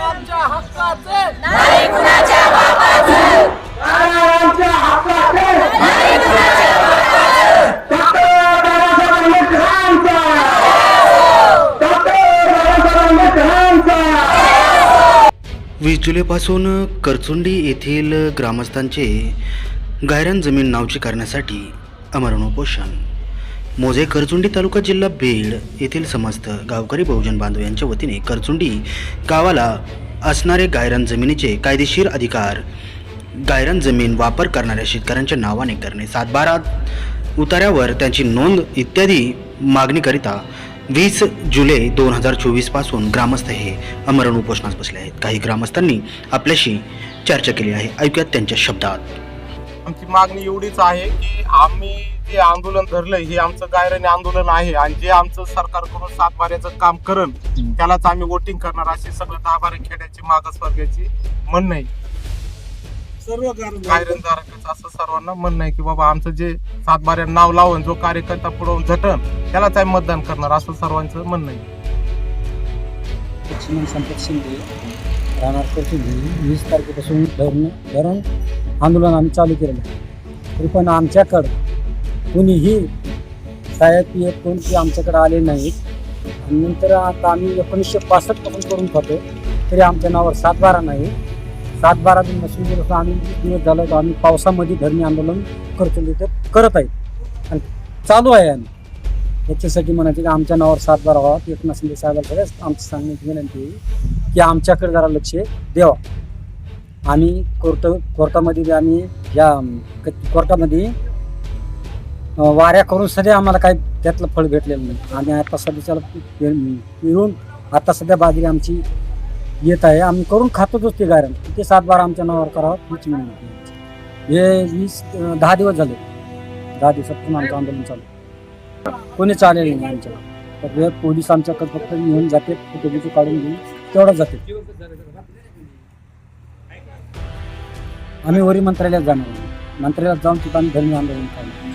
आमच्या हक्काचे. आमच्या हक्काचे. डॉक्टर बाबासाहेब आंबेडकरांचा. डॉक्टर बाबासाहेब आंबेडकरांचा. वीस जुलैपासून करचुंडी येथील ग्रामस्थांचे गायरान जमीन नावची करण्यासाठी अमरण उपोषण. मोजे करचुंडी तालुका जिल्हा बीड येथील समस्त गावकरी बहुजन बांधव यांच्या वतीने करचुंडी गावाला असणारे गायरान जमिनीचे कायदेशीर अधिकार गायरान जमीन वापर करणाऱ्या शेतकऱ्यांच्या नावाने करणे सातबारा उतार्यावर त्यांची नोंद इत्यादी मागणीकरिता वीस जुलै दोन हजार चोवीसपासून ग्रामस्थ हे अमरण उपोषणास बसले आहेत. काही ग्रामस्थांनी आपल्याशी चर्चा केली आहे. ऐकूयात त्यांच्या शब्दात. आमची मागणी एवढीच आहे की आम्ही जे आंदोलन धरलंय हे आमचं गायराने आंदोलन आहे. आणि जे आमचं सरकारकडून सातबाऱ्याचं काम करण त्यालाच आम्ही वोटिंग करणार अशी सगळं दहा बारा खेड्याची मागासवर्गाची म्हणणं आहे. सर्व गायरनधारकाचं असं सर्वांना म्हणणं आहे की बाबा आमचं जे सातबाऱ्या नाव लावून जो कार्यकर्ता पुढवून झटन त्यालाच आम्ही मतदान करणार असं सर्वांचं म्हणणं आहे. लक्ष्मण संपत शिंदे राहणार कोथिंबीर वीस तारखेपासून धरण धरण आंदोलन आम्ही चालू केलेलं आहे. तरी पण आमच्याकडं कुणीही साहेब पी एफ कोणती आमच्याकडे आले नाहीत. नंतर आता आम्ही एकोणीसशे पासष्टपासून करून खातो तरी आमच्या नावावर सातबारा नाही. सातबारा दिन नसून दिवस आम्ही दिवस झालं तर आम्ही पावसामध्ये धरणी आंदोलन करतो तिथं करत आहे. आणि चालू आहे आम्ही. याच्यासाठी म्हणायचे की आमच्या नावावर सातबारा व्हावा एकनाथ शिंदे साहेबांकडे सगळ्याच आमची सांगण्याची विनंती आहे की आमच्याकडे जरा लक्ष द्यावा. आम्ही कोर्ट कोर्टामध्ये आम्ही या क- कोर्टामध्ये वाऱ्या करून सध्या आम्हाला काही त्यातलं फळ भेटलेलं नाही. आम्ही आता सध्याच्याला पे- पिरून आता सध्या बाजरी आमची येत आहे. आम्ही करून खातोच ते गायरन ते सातबारा आमच्या नावावर करावं हीच विनंती हे वीस दहा दिवस झाले. दहा दिवसापासून आमचं आंदोलन चालू. कोणी चालेल नाही आमच्या तर पोलीस आमच्याकडे फक्त येऊन जाते फोटो काढून घेऊन तेवढंच जाते आम्ही वरी मंत्रालयात जाणार मंत्रालयात जाऊन तिथं आम्ही धर्मी आंदोलन करणार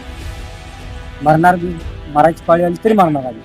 मरणार बी मरायची पाळी आली तरी मारणार आम्ही